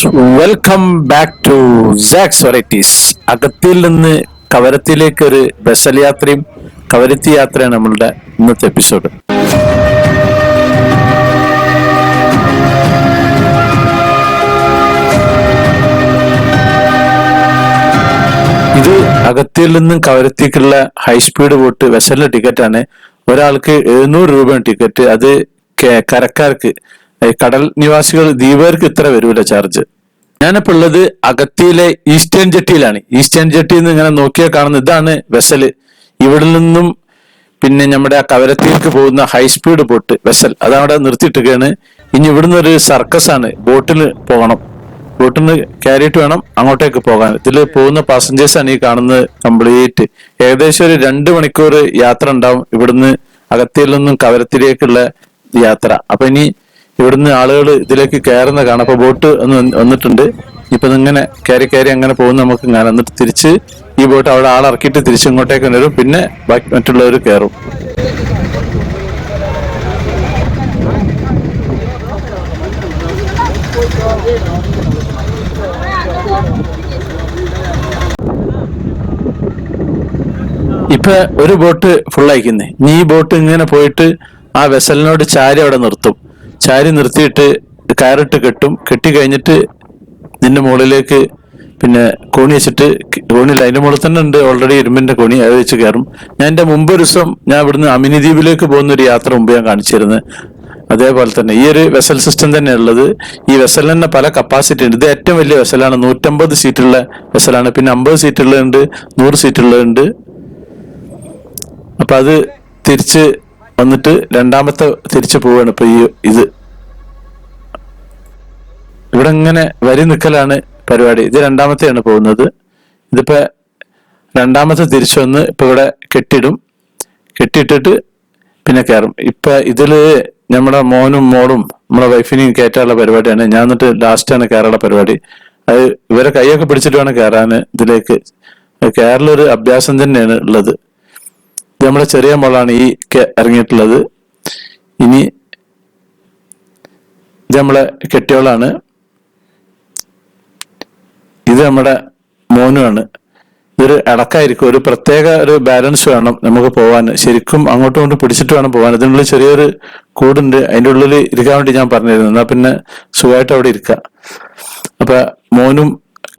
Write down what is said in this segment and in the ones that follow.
Welcome back to Sax varieties അകത്തിൽ നിന്ന് കവരത്തിലേക്ക് ഒരു Basel യാത്രയും കവരത്തി യാത്രയാണ് നമ്മളുടെ ഇന്നത്തെ എപ്പിസോഡ് ഇത് അകത്തിൽ നിന്നും കവരത്തേക്കുള്ള ഹൈ സ്പീഡ് ബോട്ട് വെസലിന്റെ ടിക്കറ്റാണ് ഒരാൾക്ക് എഴുന്നൂറ് രൂപയാണ് ടിക്കറ്റ് അത് കരക്കാർക്ക് കടൽ നിവാസികൾ ദ്വീപുകാർക്ക് ഇത്ര വരൂല ചാർജ്. ഞാനിപ്പോ ഉള്ളത് അഗത്തിയിലെ ഈസ്റ്റേൺ ജെട്ടിയിലാണ്. ഈസ്റ്റേൺ ജെട്ടിയിൽ നിന്ന് ഇങ്ങനെ നോക്കിയാൽ കാണുന്ന ഇതാണ് വെസൽ ഇവിടെ നിന്നും പിന്നെ നമ്മുടെ ആ കവരത്തിലേക്ക് പോകുന്ന ഹൈ സ്പീഡ് ബോട്ട് വെസൽ. അതവിടെ നിർത്തിയിട്ടിരിക്കുകയാണ്. ഇനി ഇവിടുന്ന് ഒരു സർക്കസ് ആണ്. ബോട്ടിൽ പോകണം. ബോട്ടിൽ നിന്ന് കയറിയിട്ട് വേണം അങ്ങോട്ടേക്ക് പോകാൻ. ഇതിൽ പോകുന്ന പാസഞ്ചേഴ്സ് ആണ് ഈ കാണുന്നത് കംപ്ലീറ്റ് ഏകദേശം ഒരു രണ്ട് മണിക്കൂർ യാത്ര ഉണ്ടാവും ഇവിടുന്ന് അകത്തിയിൽ നിന്നും കവരത്തിലേക്കുള്ള യാത്ര. അപ്പൊ ഇനി ഇവിടുന്ന് ആളുകൾ ഇതിലേക്ക് കയറുന്ന കാണാം. അപ്പൊ ബോട്ട് ഒന്ന് വന്നിട്ടുണ്ട്. ഇപ്പൊ ഇങ്ങനെ കയറി കയറി അങ്ങനെ പോകുന്ന നമുക്ക് കാണാം. എന്നിട്ട് തിരിച്ച് ഈ ബോട്ട് അവിടെ ആളിറക്കിയിട്ട് തിരിച്ച് ഇങ്ങോട്ടേക്ക് വരും. പിന്നെ ബാക്കി മറ്റുള്ളവർ കയറും. ഇപ്പൊ ഒരു ബോട്ട് ഫുൾ അയക്കുന്നേ നീ ബോട്ട് ഇങ്ങനെ പോയിട്ട് ആ വെസലിനോട് ചാരി അവിടെ നിർത്തും. ചാരി നിർത്തിയിട്ട് കയറിട്ട് കെട്ടും കെട്ടി കഴിഞ്ഞിട്ട് നിന്റെ മുകളിലേക്ക് പിന്നെ കോണി വെച്ചിട്ട് കോണിയിൽ അതിന്റെ മുകളിൽ തന്നെ ഉണ്ട് ഓൾറെഡി ഇരുമ്പിന്റെ കോണി അത് വെച്ച് കയറും. ഞാൻ എന്റെ മുമ്പ് ഒരു ദിവസം ഞാൻ ഇവിടുന്ന് അമിനി ദ്വീപിലേക്ക് പോകുന്ന ഒരു യാത്ര മുമ്പ് ഞാൻ കാണിച്ചിരുന്നു. അതേപോലെ തന്നെ ഈ ഒരു വെസൽ സിസ്റ്റം തന്നെ ഉള്ളത്. ഈ വെസലിന് തന്നെ പല കപ്പാസിറ്റി ഉണ്ട്. ഇത് ഏറ്റവും വലിയ വെസലാണ് നൂറ്റമ്പത് സീറ്റുള്ള വെസലാണ് പിന്നെ അമ്പത് സീറ്റുള്ളതുണ്ട് നൂറ് സീറ്റുള്ളതുണ്ട് അപ്പൊ അത് തിരിച്ച് വന്നിട്ട് രണ്ടാമത്തെ തിരിച്ചു പോവാണ് ഇപ്പൊ ഈ ഇത്. ഇവിടെ ഇങ്ങനെ വരി നിൽക്കലാണ് പരിപാടി. ഇത് രണ്ടാമത്തെയാണ് പോകുന്നത്. ഇതിപ്പോ രണ്ടാമത്തെ തിരിച്ചു വന്ന് ഇപ്പൊ ഇവിടെ കെട്ടിടും. കെട്ടിയിട്ടിട്ട് പിന്നെ കയറും. ഇപ്പൊ ഇതിൽ നമ്മുടെ മോനും മോളും നമ്മളെ വൈഫിനെയും കയറ്റാനുള്ള പരിപാടിയാണ്. ഞാൻ എന്നിട്ട് ലാസ്റ്റാണ് കയറാനുള്ള പരിപാടി. അത് ഇവരെ കൈയൊക്കെ പിടിച്ചിട്ട് വേണം കയറാൻ ഇതിലേക്ക്. കയറലൊരു അഭ്യാസം തന്നെയാണ് ഉള്ളത്. നമ്മുടെ ചെറിയ മോളാണ് ഈ ഇറങ്ങിയിട്ടുള്ളത്. ഇനി ഇത് നമ്മളെ കെട്ടിയോളാണ്. ഇത് നമ്മുടെ മോനുമാണ് ഇതൊരു അടക്കായിരിക്കും. ഒരു പ്രത്യേക ഒരു ബാലൻസ് വേണം നമുക്ക് പോകാൻ ശരിക്കും അങ്ങോട്ടും ഇങ്ങോട്ടും പിടിച്ചിട്ട് വേണം പോകാൻ ഇതിനുള്ളിൽ ചെറിയൊരു കൂടുണ്ട്. അതിന്റെ ഉള്ളിൽ ഇരിക്കാൻ വേണ്ടി ഞാൻ പറഞ്ഞിരുന്നു. എന്നാൽ പിന്നെ സുഖമായിട്ട് അവിടെ ഇരിക്കുക അപ്പൊ മോനും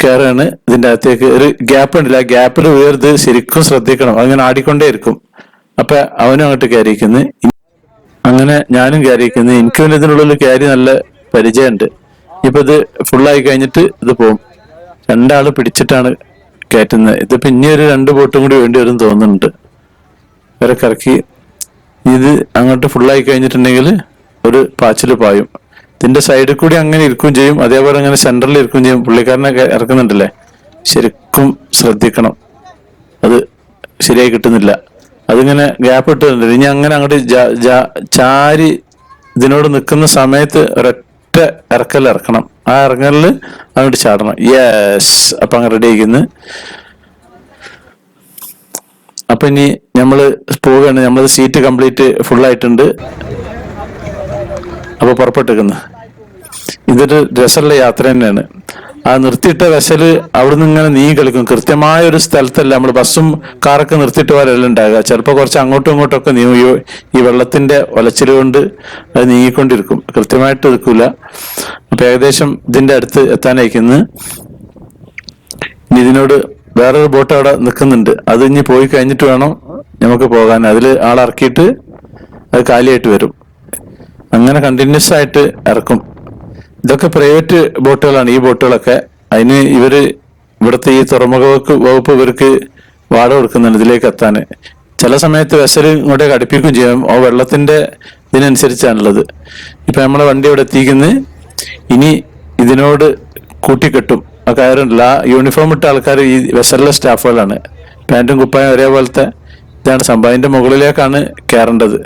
കയറാണ് ഇതിന്റെ അകത്തേക്ക്. ഒരു ഗ്യാപ്പ് ഉണ്ടല്ല. ആ ഗ്യാപ്പിൽ ഉയർത്ത് ശരിക്കും ശ്രദ്ധിക്കണം. അങ്ങനെ ആടിക്കൊണ്ടേ ഇരിക്കും അപ്പൊ അവനും അങ്ങോട്ട് കയറിയിരിക്കുന്നു. അങ്ങനെ ഞാനും കയറിയിരിക്കുന്നു. എനിക്ക് പിന്നെ ഇതിനുള്ളിൽ കയറി നല്ല പരിചയമുണ്ട്. ഇപ്പൊ ഇത് ഫുള്ളായി കഴിഞ്ഞിട്ട് ഇത് പോകും രണ്ടാൾ പിടിച്ചിട്ടാണ് കയറ്റുന്നത്. ഇത് പിന്നെ ഒരു രണ്ട് ബോട്ടും കൂടി വേണ്ടി വരും തോന്നുന്നുണ്ട്. വരെ കറക്കി. ഇത് അങ്ങോട്ട് ഫുള്ളായി കഴിഞ്ഞിട്ടുണ്ടെങ്കിൽ ഒരു പാച്ചിൽ പായും. ഇതിന്റെ സൈഡിൽ കൂടി അങ്ങനെ ഇരിക്കുകയും ചെയ്യും. അതേപോലെ അങ്ങനെ സെന്ററിൽ ഇരിക്കുകയും ചെയ്യും. പുള്ളിക്കാരനൊക്കെ ഇറക്കുന്നുണ്ടല്ലേ? ശരിക്കും ശ്രദ്ധിക്കണം. അത് ശരിയായി കിട്ടുന്നില്ല. അതിങ്ങനെ ഗ്യാപ്പ് ഇട്ടിട്ടുണ്ട്. ഇനി അങ്ങനെ അങ്ങോട്ട് ചാരി ഇതിനോട് നിൽക്കുന്ന സമയത്ത് ഒരൊറ്റ ഇറക്കൽ ഇറക്കണം. ആ ഇറങ്ങലിൽ അങ്ങോട്ട് ചാടണം. യെസ് അപ്പൊ അങ്ങ് റെഡി ആയിരിക്കുന്നു അപ്പൊ ഇനി നമ്മൾ പോവുകയാണ്. നമ്മൾ സീറ്റ് കംപ്ലീറ്റ് ഫുൾ ആയിട്ടുണ്ട്. അപ്പോൾ പുറപ്പെട്ടിരിക്കുന്നു. ഇതൊരു രസമുള്ള യാത്ര തന്നെയാണ്. ആ നിർത്തിയിട്ട വെസൽ അവിടുന്ന് ഇങ്ങനെ നീങ്ങി കളിക്കും. കൃത്യമായ ഒരു സ്ഥലത്തല്ല നമ്മൾ ബസ്സും കാറൊക്കെ നിർത്തിയിട്ട് പോലെയല്ല ഉണ്ടാകുക ചിലപ്പോൾ കുറച്ച് അങ്ങോട്ടും ഇങ്ങോട്ടും ഒക്കെ നീങ്ങും. ഈ- വെള്ളത്തിന്റെ ഒലച്ചിൽ കൊണ്ട് അത് നീങ്ങിക്കൊണ്ടിരിക്കും. കൃത്യമായിട്ട് നിൽക്കില്ല അപ്പൊ ഏകദേശം ഇതിന്റെ അടുത്ത് എത്താനായിരിക്കുന്നു ഇതിനോട് വേറൊരു ബോട്ട് അവിടെ നിൽക്കുന്നുണ്ട്. അത് ഇനി പോയി കഴിഞ്ഞിട്ട് വേണം നമുക്ക് പോകാൻ. അതിൽ ആളിറക്കിയിട്ട് അത് കാലിയായിട്ട് വരും. അങ്ങനെ കണ്ടിന്യൂസ് ആയിട്ട് ഇറക്കും. ഇതൊക്കെ പ്രൈവറ്റ് ബോട്ടുകളാണ്. ഈ ബോട്ടുകളൊക്കെ അതിന് ഇവർ ഇവിടുത്തെ ഈ തുറമുഖ വകുപ്പ് ഇവർക്ക് വാട കൊടുക്കുന്നുണ്ട് ഇതിലേക്ക് എത്താൻ. ചില സമയത്ത് വെസൽ ഇങ്ങോട്ടേക്ക് അടുപ്പിക്കുകയും ചെയ്യാം. ആ വെള്ളത്തിന്റെ ഇതിനനുസരിച്ചാണുള്ളത്. ഇപ്പൊ നമ്മളെ വണ്ടി ഇവിടെ എത്തിക്കുന്നത് ഇനി ഇതിനോട് കൂട്ടിക്കെട്ടും. ആ കാര്യമുണ്ടല്ല യൂണിഫോം ഇട്ട ആൾക്കാർ ഈ വെസലിലെ സ്റ്റാഫുകളാണ് പാന്റും കുപ്പായം ഒരേപോലത്തെ ഇതാണ്. സംഭവം. അതിന്റെ മുകളിലേക്കാണ് കയറേണ്ടത്.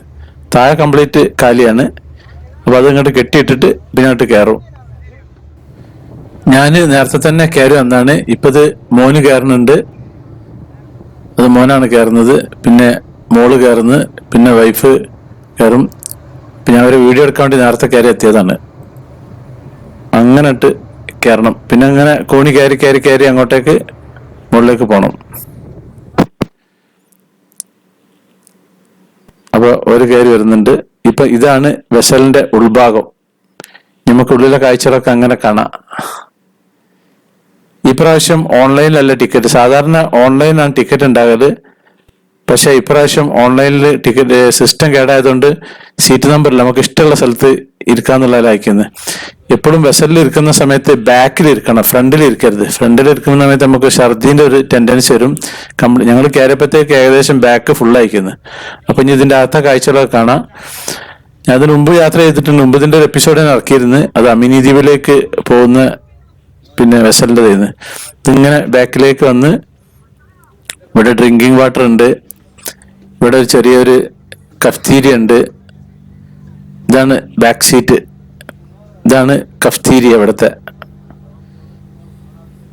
താഴെ കംപ്ലീറ്റ് കാലിയാണ്. അപ്പൊ അതങ്ങോട്ട് കെട്ടിയിട്ടിട്ട് ഇതിനകത്ത് കയറും. ഞാൻ നേരത്തെ തന്നെ കയറി വന്നാണ് ഇപ്പൊ ഇത് മോന് കയറുന്നുണ്ട്. അത് മോനാണ് കയറുന്നത്. പിന്നെ മോൾ കയറുന്നത് പിന്നെ വൈഫ് കയറും. പിന്നെ അവരെ വീഡിയോ എടുക്കാൻ വേണ്ടി നേരത്തെ കയറി എത്തിയതാണ്. അങ്ങനെട്ട് കയറണം. പിന്നെ അങ്ങനെ കോണി കയറി കയറി കയറി അങ്ങോട്ടേക്ക് മുകളിലേക്ക് പോകണം അപ്പൊ ഒരു കയറി വരുന്നുണ്ട്. ഇപ്പൊ ഇതാണ് വെസലിന്റെ ഉൾഭാഗം. നമുക്കുള്ളിലെ കാഴ്ചകളൊക്കെ അങ്ങനെ കാണാം. ഇപ്രാവശ്യം ഓൺലൈനിലല്ല ടിക്കറ്റ് സാധാരണ ഓൺലൈനാണ് ടിക്കറ്റ് ഉണ്ടാകൽ. പക്ഷെ ഇപ്രാവശ്യം ഓൺലൈനിൽ ടിക്കറ്റ് സിസ്റ്റം കേടായതുകൊണ്ട് സീറ്റ് നമ്പറില്ല നമുക്ക് ഇഷ്ടമുള്ള സ്ഥലത്ത് ഇരിക്കാന്നുള്ളതിൽ അയക്കുന്നത് എപ്പോഴും വെസലിൽ ഇരിക്കുന്ന സമയത്ത് ബാക്കിൽ ഇരിക്കണം ഫ്രണ്ടിൽ ഇരിക്കരുത്. ഫ്രണ്ടിൽ ഇരിക്കുന്ന സമയത്ത് നമുക്ക് ഛർദിന്റെ ഒരു ടെൻഡൻസി വരും. കംപ്ലീറ്റ് ഞങ്ങൾ കയറിയപ്പോഴത്തേക്ക് ഏകദേശം ബാക്ക് ഫുൾ അയക്കുന്നത് അപ്പൊ ഇനി ഇതിന്റെ അകത്ത കാഴ്ചകളൊക്കെ കാണാം. ഞാൻ അതിന് മുമ്പ് യാത്ര ചെയ്തിട്ടുണ്ട് മുമ്പ് ഇതിന്റെ ഒരു എപ്പിസോഡ് ഞാൻ ഇറക്കിയിരുന്നു. അത് അമിനി ദ്വീപിലേക്ക് പോകുന്ന പിന്നെ വെസലിന്റെ ഇങ്ങനെ ബാക്കിലേക്ക് വന്ന് ഇവിടെ ഡ്രിങ്കിങ് വാട്ടർ ഉണ്ട്. ഇവിടെ ഒരു ചെറിയൊരു കഫ്തീരിയ ഉണ്ട്. ഇതാണ് ബാക്ക് സീറ്റ് ഇതാണ് കഫ്തീരിയ ഇവിടുത്തെ.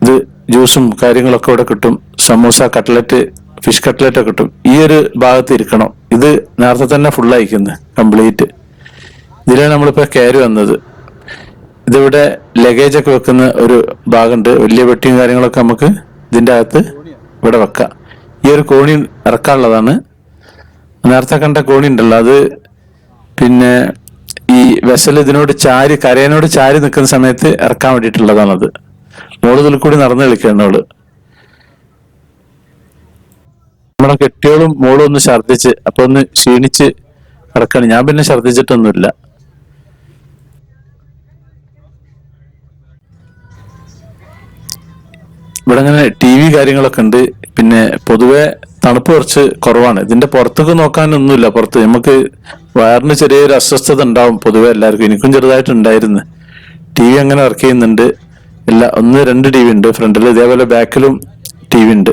ഇത് ജ്യൂസും കാര്യങ്ങളൊക്കെ ഇവിടെ കിട്ടും. സമൂസ കട്ട്ലറ്റ് ഫിഷ് കട്ട്ലറ്റ് കിട്ടും. ഈ ഒരു ഭാഗത്ത് ഇരിക്കണം. ഇത് നേരത്തെ തന്നെ ഫുൾ അയക്കുന്നത് കംപ്ലീറ്റ് ഇതിലാണ് നമ്മളിപ്പോൾ കയറി വന്നത്. ഇതിവിടെ ലഗേജ് ഒക്കെ വെക്കുന്ന ഒരു ഭാഗമുണ്ട്. വലിയ വെട്ടിയും കാര്യങ്ങളൊക്കെ നമുക്ക് ഇതിന്റെ അകത്ത് ഇവിടെ വെക്കാം. ഈ ഒരു കോണി ഇറക്കാനുള്ളതാണ്. നേരത്തെ കണ്ട കോണി ഉണ്ടല്ലോ അത് പിന്നെ ഈ വെസൽ ഇതിനോട് ചാരി കരയനോട് ചാരി നിൽക്കുന്ന സമയത്ത് ഇറക്കാൻ വേണ്ടിയിട്ടുള്ളതാണത്. മോൾ കൂടി നടന്നു കളിക്കുകയാണ് അവൾ നമ്മളെ കെട്ടിയോളും മോളും ഒന്ന് ഛർദ്ദിച്ച് അപ്പൊ ഒന്ന് ക്ഷീണിച്ച് കിടക്കണം. ഞാൻ പിന്നെ ഛർദ്ദിച്ചിട്ടൊന്നുമില്ല. ഇവിടെ അങ്ങനെ ടി വി കാര്യങ്ങളൊക്കെ ഉണ്ട്. പിന്നെ പൊതുവെ തണുപ്പ് കുറച്ച് കുറവാണ്. ഇതിന്റെ പുറത്തൊക്കെ നോക്കാനൊന്നുമില്ല. പുറത്ത് നമുക്ക് വയറിന് ചെറിയൊരു അസ്വസ്ഥത ഉണ്ടാവും പൊതുവെ എല്ലാവർക്കും. എനിക്കും ചെറുതായിട്ട് ഉണ്ടായിരുന്നു ടി വി അങ്ങനെ വർക്ക് ചെയ്യുന്നുണ്ട്. ഇല്ല ഒന്ന് രണ്ട് ടി വി ഉണ്ട്. ഫ്രണ്ടിൽ ഇതേപോലെ ബാക്കിലും ടി വി ഉണ്ട്.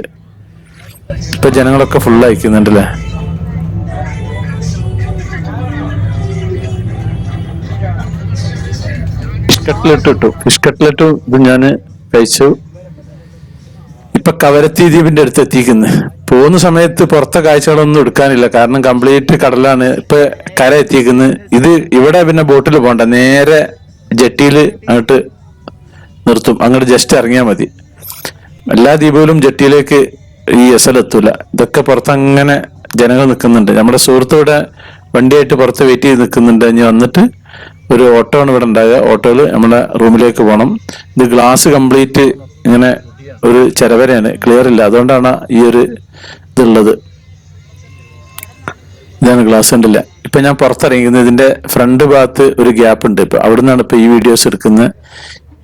ഇപ്പൊ ജനങ്ങളൊക്കെ ഫുൾ അയക്കുന്നുണ്ടല്ലേ ഫിഷ് കട്ട്ലറ്റ് ഇട്ടു. ഫിഷ് കട്ട്ലെറ്റും ഇത് ഞാൻ കഴിച്ചു. ഇപ്പൊ കവരത്തി ദ്വീപിന്റെ അടുത്ത് എത്തിക്കുന്നത് പോകുന്ന സമയത്ത് പുറത്തെ കാഴ്ചകളൊന്നും എടുക്കാനില്ല. കാരണം കംപ്ലീറ്റ് കടലാണ്. ഇപ്പൊ കര എത്തിക്കുന്നത് ഇത് ഇവിടെ പിന്നെ ബോട്ടിൽ പോകണ്ട നേരെ ജെട്ടിയിൽ അങ്ങോട്ട് നിർത്തും. അങ്ങോട്ട് ജസ്റ്റ് ഇറങ്ങിയാൽ മതി. എല്ലാ ദ്വീപുകളും ജെട്ടിയിലേക്ക് ഈ എസ് എൽ എത്തൂല. ഇതൊക്കെ പുറത്ത് അങ്ങനെ ജനങ്ങൾ നിൽക്കുന്നുണ്ട് നമ്മുടെ സുഹൃത്തോടെ വണ്ടിയായിട്ട് പുറത്ത് വെയിറ്റ് ചെയ്ത് നിൽക്കുന്നുണ്ട് ഇനി വന്നിട്ട് ഒരു ഓട്ടോ ആണ് ഇവിടെ ഉണ്ടാകുക ഓട്ടോയിൽ നമ്മുടെ റൂമിലേക്ക് പോകണം ഇത് ഗ്ലാസ് കംപ്ലീറ്റ് ഇങ്ങനെ ഒരു ചെരവരയാണ് ക്ലിയർ ഇല്ല. അതുകൊണ്ടാണ് ഈ ഒരു ഇതുള്ളത്. ഇതാണ് ഗ്ലാസ് ഉണ്ടല്ല ഇപ്പൊ ഞാൻ പുറത്തിറങ്ങിക്കുന്നത് ഇതിന്റെ ഫ്രണ്ട് ഭാഗത്ത് ഒരു ഗ്യാപ്പ് ഉണ്ട്. ഇപ്പൊ അവിടെ നിന്നാണ് ഇപ്പൊ ഈ വീഡിയോസ് എടുക്കുന്നത്.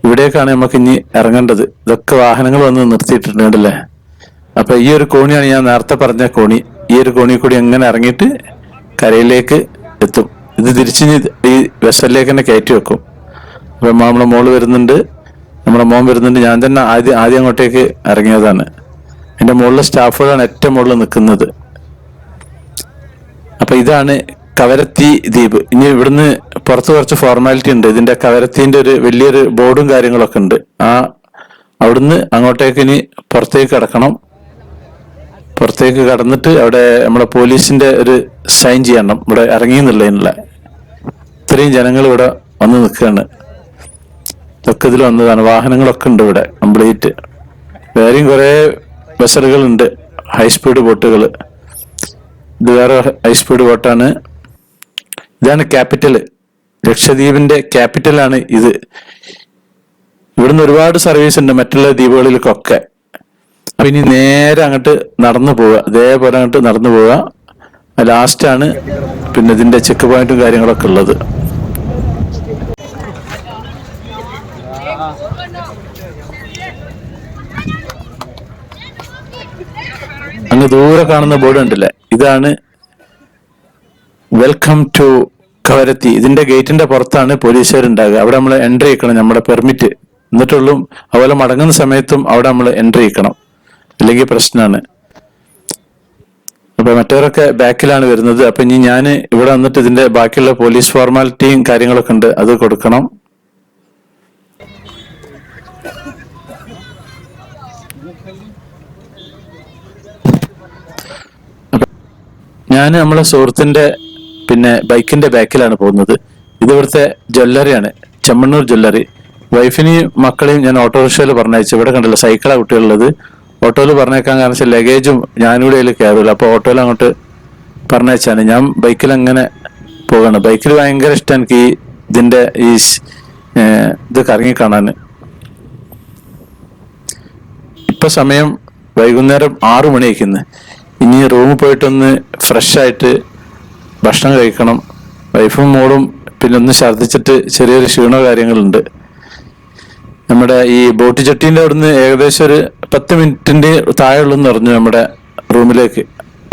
ഇവിടേക്കാണ് നമുക്ക് ഇനി ഇറങ്ങേണ്ടത്. ഇതൊക്കെ വാഹനങ്ങൾ വന്ന് നിർത്തിയിട്ടുണ്ട് അപ്പൊ ഈ ഒരു കോണിയാണ് ഞാൻ നേരത്തെ പറഞ്ഞ കോണി. ഈ ഒരു കോണി കൂടി എങ്ങനെ ഇറങ്ങിയിട്ട് കരയിലേക്ക് എത്തും. ഇത് തിരിച്ചു ഈ വെസലിലേക്ക് തന്നെ കയറ്റി വെക്കും. അപ്പൊ നമ്മളെ മോൾ വരുന്നുണ്ട്. നമ്മുടെ മോൻ വരുന്നുണ്ട്. ഞാൻ തന്നെ ആദ്യം ആദ്യം അങ്ങോട്ടേക്ക് ഇറങ്ങിയതാണ്. എന്റെ മുകളിലെ സ്റ്റാഫുകളാണ് ഏറ്റവും മുകളിൽ നിൽക്കുന്നത്. അപ്പൊ ഇതാണ് കവരത്തി ദ്വീപ്. ഇനി ഇവിടുന്ന് പുറത്ത് കുറച്ച് ഫോർമാലിറ്റി ഉണ്ട്. ഇതിന്റെ കവരത്തിന്റെ ഒരു വലിയൊരു ബോർഡും കാര്യങ്ങളൊക്കെ ഉണ്ട്. ആ അവിടുന്ന് അങ്ങോട്ടേക്ക് ഇനി പുറത്തേക്ക് കടക്കണം. പുറത്തേക്ക് കടന്നിട്ട് അവിടെ നമ്മുടെ പോലീസിന്റെ ഒരു സൈൻ ചെയ്യണം. ഇവിടെ ഇറങ്ങിയെന്നുള്ളതിനുള്ള ഇത്രയും ജനങ്ങൾ ഇവിടെ വന്ന് നിൽക്കുകയാണ്. ഇതൊക്കെ ഇതിൽ വന്നതാണ്. വാഹനങ്ങളൊക്കെ ഉണ്ട് ഇവിടെ കംപ്ലീറ്റ് വേറെയും കുറെ ഉണ്ട് ഹൈ സ്പീഡ് ബോട്ടുകൾ ഇത് വേറെ ഹൈ സ്പീഡ് ബോട്ടാണ് ഇതാണ് ക്യാപിറ്റൽ ലക്ഷദ്വീപിന്റെ ക്യാപിറ്റലാണ് ഇത്. ഇവിടുന്ന് ഒരുപാട് സർവീസ് ഉണ്ട് മറ്റുള്ള ദ്വീപുകളിലേക്കൊക്കെ. അപ്പൊ ഇനി നേരെ അങ്ങോട്ട് നടന്നു പോവുക. ഇതേപോലെ അങ്ങോട്ട് നടന്നു പോവുക. ലാസ്റ്റാണ് പിന്നെ ഇതിന്റെ ചെക്ക് പോയിന്റും കാര്യങ്ങളൊക്കെ ഉള്ളത്. അങ്ങ് ദൂരെ കാണുന്ന ബോർഡ് ഉണ്ടല്ലേ ഇതാണ് വെൽക്കം ടു കവരത്തി. ഇതിന്റെ ഗേറ്റിന്റെ പുറത്താണ് പോലീസുകാരുണ്ടാകുക. അവിടെ നമ്മൾ എൻട്രി ചെയ്യണം നമ്മുടെ പെർമിറ്റ് എന്നിട്ടുള്ളൂ അതുപോലെ മടങ്ങുന്ന സമയത്തും അവിടെ നമ്മൾ എൻട്രി ചെയ്യണം അല്ലെങ്കിൽ പ്രശ്നമാണ് അപ്പൊ മറ്റവരൊക്കെ ബാക്കിലാണ് വരുന്നത്. അപ്പൊ ഇനി ഞാൻ ഇവിടെ വന്നിട്ട് ഇതിന്റെ ബാക്കിയുള്ള പോലീസ് ഫോർമാലിറ്റിയും കാര്യങ്ങളൊക്കെ ഉണ്ട്. അത് കൊടുക്കണം. ഞാൻ നമ്മളെ സുഹൃത്തിന്റെ പിന്നെ ബൈക്കിന്റെ ബാക്കിലാണ് പോകുന്നത്. ഇതിവിടുത്തെ ജ്വല്ലറിയാണ് ചെമ്മണ്ണൂർ ജ്വല്ലറി. വൈഫിനെയും മക്കളെയും ഞാൻ ഓട്ടോറിക്ഷയിൽ പറഞ്ഞയച്ചു. ഇവിടെ കണ്ടല്ലോ സൈക്കിളാണ് കുട്ടികളുള്ളത്. ഓട്ടോയിൽ പറഞ്ഞേക്കാൻ കാരണം വെച്ചാൽ ലഗേജും ഞാനിവിടെ അതിൽ കയറില്ല അപ്പോൾ ഓട്ടോയിൽ അങ്ങോട്ട് പറഞ്ഞയച്ചാണ്. ഞാൻ ബൈക്കിൽ അങ്ങനെ പോകണം ബൈക്കിൽ ഭയങ്കര ഇഷ്ടം എനിക്ക് ഈ ഇതിന്റെ ഈ ഇത് കറങ്ങി കാണാൻ ഇപ്പൊ സമയം വൈകുന്നേരം ആറു മണിയായിക്കുന്നു ഇനി റൂമിൽ പോയിട്ടൊന്ന് ഫ്രഷായിട്ട് ഭക്ഷണം കഴിക്കണം. വൈഫും മോളും പിന്നെ ഒന്ന് ഛർദ്ദിച്ചിട്ട് ചെറിയൊരു ക്ഷീണോ കാര്യങ്ങളുണ്ട്. നമ്മുടെ ഈ ബോട്ട് ചട്ടീന്റെ അവിടുന്ന് ഏകദേശം ഒരു പത്ത് മിനിറ്റിന്റെ താഴെ എന്ന് പറഞ്ഞു നമ്മുടെ റൂമിലേക്ക്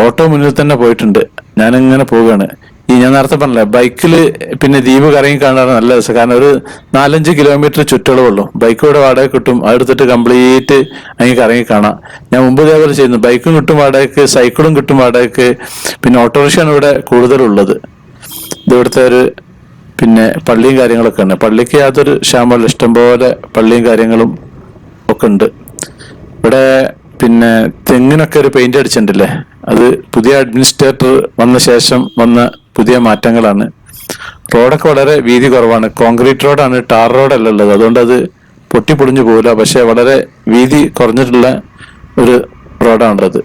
ഓട്ടോ മുന്നിൽ തന്നെ പോയിട്ടുണ്ട്. ഞാനിങ്ങനെ പോവുകയാണ്. ഈ ഞാൻ നേരത്തെ പറഞ്ഞില്ല ബൈക്കിൽ പിന്നെ ദ്വീപ് കറങ്ങി കാണാൻ നല്ല രസം. കാരണം ഒരു നാലഞ്ച് കിലോമീറ്റർ ചുറ്റളവുള്ളൂ. ബൈക്ക് ഇവിടെ വാടക കിട്ടും അതെടുത്തിട്ട് കംപ്ലീറ്റ് അങ്ങനെ കറങ്ങി കാണാം ഞാൻ മുമ്പ് ഇതേപോലെ ചെയ്യുന്നു ബൈക്കും കിട്ടും വാടകയ്ക്ക് സൈക്കിളും കിട്ടും വാടകയ്ക്ക്. പിന്നെ ഓട്ടോറിക്ഷയാണ് ഇവിടെ കൂടുതലുള്ളത്. ഇത് ഇവിടുത്തെ ഒരു പിന്നെ പള്ളിയും കാര്യങ്ങളൊക്കെ ഉണ്ട് പള്ളിക്ക് യാതൊരു ക്ഷാമല്ല ഇഷ്ടംപോലെ പള്ളിയും കാര്യങ്ങളും ഒക്കെ ഉണ്ട്. ഇവിടെ പിന്നെ തെങ്ങിനൊക്കെ ഒരു പെയിന്റ് അടിച്ചിട്ടുണ്ടല്ലേ? അത് പുതിയ അഡ്മിനിസ്ട്രേറ്റർ വന്ന ശേഷം വന്ന പുതിയ മാറ്റങ്ങളാണ്. റോഡൊക്കെ വളരെ വീതി കുറവാണ്. കോൺക്രീറ്റ് റോഡാണ് ടാർ റോഡല്ല ഉള്ളത് അതുകൊണ്ട് അത് പൊട്ടിപ്പൊളിഞ്ഞു പോകില്ല പക്ഷെ വളരെ വീതി കുറഞ്ഞിട്ടുള്ള ഒരു റോഡാണുള്ളത്.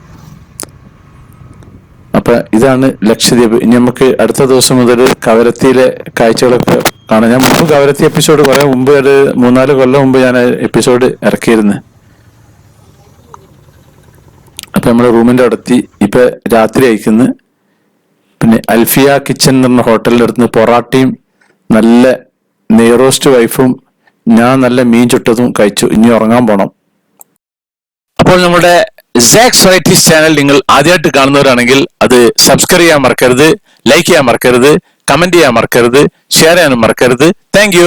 അപ്പൊ ഇതാണ് ലക്ഷദ്വീപ്. ഇനി നമുക്ക് അടുത്ത ദിവസം മുതൽ കവരത്തിയിലെ കാഴ്ചകളൊക്കെ കാണാം. ഞാൻ മുമ്പ് കവരത്തി എപ്പിസോഡ് കുറെ മുമ്പ് ഒരു മൂന്നാൽ കൊല്ലം മുമ്പ് ഞാൻ എപ്പിസോഡ് ഇറക്കിയിരുന്നു. അപ്പൊ നമ്മുടെ റൂമിന്റെ അടുത്തി ഇപ്പൊ രാത്രി അയക്കുന്നു പിന്നെ അൽഫിയ കിച്ചൻ എന്ന് പറഞ്ഞ ഹോട്ടലിന്റെ അടുത്ത് പൊറാട്ടയും നല്ല നെയ്റോസ്റ്റ് വൈഫും ഞാൻ നല്ല മീൻ ചുട്ടതും കഴിച്ചു. ഇനി ഉറങ്ങാൻ പോണം. അപ്പോൾ നമ്മുടെ സാക്സ് വെറൈറ്റീസ് ചാനൽ നിങ്ങൾ ആദ്യമായിട്ട് കാണുന്നവരാണെങ്കിൽ അത് സബ്സ്ക്രൈബ് ചെയ്യാൻ മറക്കരുത് ലൈക്ക് ചെയ്യാൻ മറക്കരുത് കമന്റ് ചെയ്യാൻ മറക്കരുത് ഷെയർ ചെയ്യാനും മറക്കരുത്. താങ്ക്